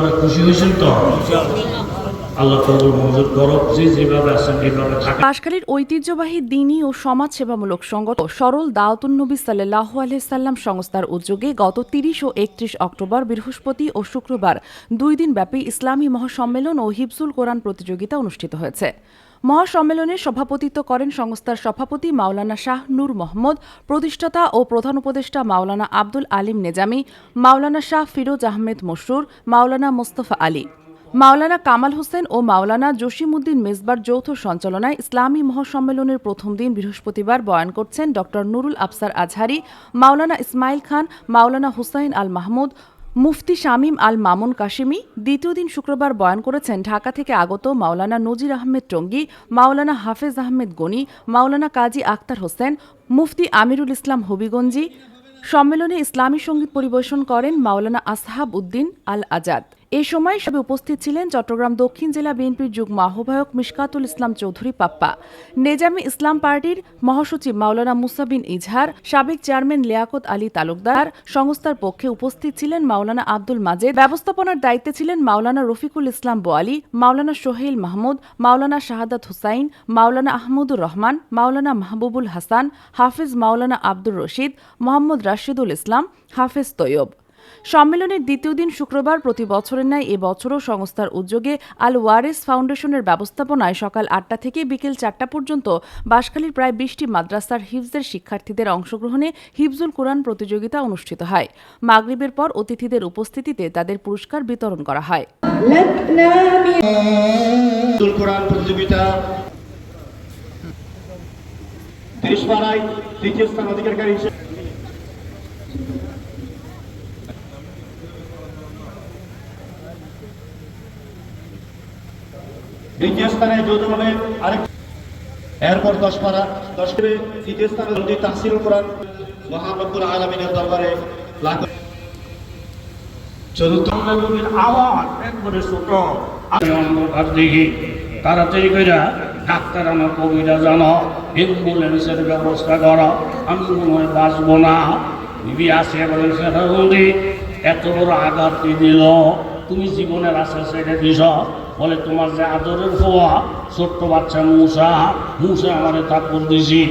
আপনারা খুশি হয়েছেন তো? বাঁশখালীর ঐতিহ্যবাহী দিনই ও সমাজ সেবামূলক সংগঠন সরল দাওয়াতুন্নবী সাল্লাহ আলহিসাল্লাম সংস্থার উদ্যোগে গত তিরিশ ও একত্রিশ অক্টোবর বৃহস্পতি ও শুক্রবার দুই দিন ব্যাপী ইসলামী মহাসম্মেলন ও হিফজুল কোরআন প্রতিযোগিতা অনুষ্ঠিত হয়েছে। মহাসম্মেলনে সভাপতিত্ব করেন সংস্থার সভাপতি মাওলানা শাহ নূর মোহাম্মদ, প্রতিষ্ঠাতা ও প্রধান উপদেষ্টা মাওলানা আব্দুল আলিম নেজামি, মাওলানা শাহ ফিরোজ আহমেদ মসরুর, মাওলানা মোস্তফা আলী। মাওলানা কামাল হোসেন ও মাওলানা জসিমউদ্দিন মেজবার যৌথ সঞ্চালনায় ইসলামী মহাসম্মেলনের প্রথম দিন বৃহস্পতিবার বয়ান করছেন ড নুরুল আফসার আজহারি, মাওলানা ইসমাইল খান, মাওলানা হুসাইন আল মাহমুদ মুফতি শামীম আল মামুন কাশিমি দ্বিতীয় দিন শুক্রবার বয়ান করেছেন ঢাকা থেকে আগত মাওলানা নজির আহমেদ টঙ্গী, মাওলানা হাফেজ আহমেদ গনি, মাওলানা কাজী আক্তার হোসেন, মুফতি আমিরুল ইসলাম হবিগঞ্জি। সম্মেলনে ইসলামী সংগীত পরিবেশন করেন মাওলানা আসহাব উদ্দিন আল আজাদ। এ সময় সবে উপস্থিত ছিলেন চট্টগ্রাম দক্ষিণ জেলা বিএনপির যুগ্ম আহ্বায়ক মিশকাতুল ইসলাম চৌধুরী পাপ্পা, নেজামি ইসলাম পার্টির মহাসচিব মাওলানা মুসাবিন ইজহার, সাবেক চেয়ারম্যান লিয়াকত আলী তালুকদার, সংস্থার পক্ষে উপস্থিত ছিলেন মাওলানা আব্দুল মাজেদ, ব্যবস্থাপনার দায়িত্বে ছিলেন মাওলানা রফিকুল ইসলাম বোয়ালি, মাওলানা সোহেল মাহমুদ, মাওলানা শাহাদাত হুসাইন, মাওলানা আহমদুর রহমান, মাওলানা মাহবুবুল হাসান, হাফিজ মাওলানা আব্দুর রশিদ, মোহাম্মদ রাশিদুল ইসলাম, হাফেজ তৈয়ব। সম্মেলনের দ্বিতীয় দিন শুক্রবার প্রতি বছরের ন্যায় এবছরও সংস্থার উদ্যোগে আল ওয়ারেস ফাউন্ডেশনের ব্যবস্থাপনায় সকাল আটটা থেকে বিকেল চারটা পর্যন্ত বাঁশখালীর প্রায় বিশটি মাদ্রাসার হিফজের শিক্ষার্থীদের অংশগ্রহণে হিফজুল কোরআন প্রতিযোগিতা অনুষ্ঠিত হয়। মাগরিবের পর অতিথিদের উপস্থিতিতে তাদের পুরস্কার বিতরণ করা হয়। প্রতিযোগিতা দ্বিতীয় স্থানে যৌথভাবে আরেক এরপর দশ পাড়া দশ করে তৃতীয় স্থানে যদি তাহসিল কোরআন মহানব্বুল আলমিনের দরবারে লাখ চতুর্থ আওয়াজ একবারে ছোট। দেখি তাড়াতাড়ি করে ডাক্তার আমার কবিরা জানো অ্যাম্বুলেন্সের ব্যবস্থা করো আমি মনে হয় বাঁচবো না। বিবি আসে বলেন সেটা বলি এত বড় আঘাত দিল? তুমি জীবনের আশা ছেড়ে দিস বলে তোমার যে আদরের হওয়া ছোট্ট বাচ্চা মূষা মূষা আমারে থাপ্পড় দিছি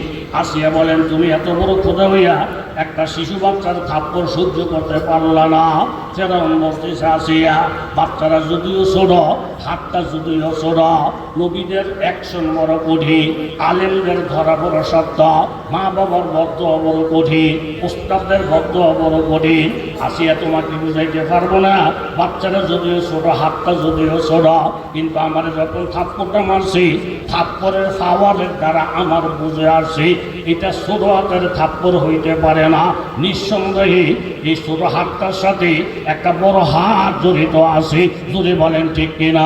আসিয়া বলেন, তুমি এত বড় খোদা হইয়া একটা শিশু বাচ্চার থাপ্পড় সহ্য করতে পারলা না। সেরকম বলতেছে আসিয়া বাচ্চারা যদিও ছোট, হাতটা যদিও ছোট, নবীদের অ্যাকশন বড় কঠিন, আলেমদের ধরা বড় শব্দ মা বাবার বদ্ধ বড় কঠিন, উস্তাদদের বদ্ধ বড় কঠিন। আসিয়া তোমাকে বুঝাইতে পারব না, বাচ্চারা যদিও ছোট, হাতটা যদিও ছোট, কিন্তু আমার যখন থাপ্পড়টা মারছি, থাপ্পড়ের পাওয়ারের দ্বারা আমার বুঝে আসছি, এটা ছোট হাতের থাপ্পড় হইতে পারে না। নিঃসন্দেহে এই ছোট হাতটার সাথে একটা বড় হাত জড়িত আছে, যদি বলেন ঠিক কিনা।